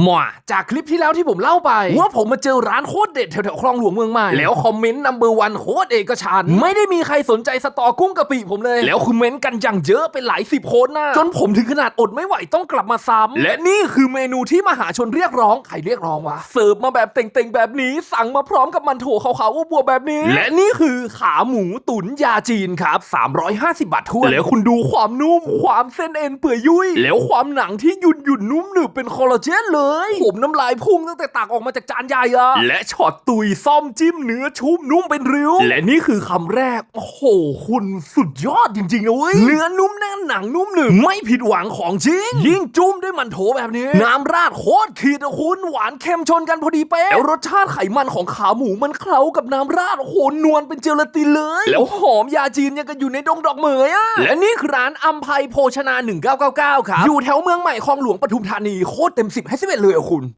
หมาจากคลิปที่แล้วที่ผมเล่าไป ว่าผมมาเจอร้านโคตรเด็ดแถวๆคลองหลวงเมืองใหม่ แล้วคอมเมนต์นัมเบอร์วันโคตรเอกฉันท์ไม่ได้มีใครสนใจสตอกุ้งกะปิผมเลย แล้วคือเมนต์กันอย่างเยอะเป็นหลายสิบโคนนะจนผมถึงขนาดอดไม่ไหวต้องกลับมาซ้ำและนี่คือเมนูที่มหาชนเรียกร้องใครเรียกร้องวะเสิร์ฟมาแบบเต่งๆแบบนี้สั่งมาพร้อมกับมันโถขาวๆบวบๆแบบนี้ และนี่คือขาหมูตุ๋นยาจีนครับ 350 บาททั่วนแล้วคุณดูความนุ่มความเส้นเอ็นเปื่อยยุ่ยแล้วความหนังที่หยุ่นหยุ่นๆนุ่มหนึบเป็นคอลลาเจนเลยผมน้ำลายพุ่งตั้งแต่ตักออกมาจากจานใหญ่อะและช็อตตุยซ่อมจิ้มเนื้อชุ่มนุ่มเป็นริ้ว และนี่คือคำแรก โอ้โห คุณสุดยอดจริงๆนะเว้ย เนื้อนุ่มแน่นหนังนุ่มหนึบไม่ผิดหวังของจริง ยิ่งจุ่มด้วยมันโถแบบนี้ น้ำราดโคตรขีดอะคุณ หวานเค็มชนกันพอดีเป๊ะแล้วรสชาติไขมันของขาหมูมันเคล้ากับน้ำราดโอ้โหนวลเป็นเจลาตินเลย แล้วหอมยาจีนยังกันอยู่ในดงดอกเหมยอะและนี่คือร้านอัมภัยโภชนา 1999 ครับ อยู่แถวเมืองใหม่คลองหลวงปทุมธานี โคตรเต็ม10ให้11เลยอะคุณ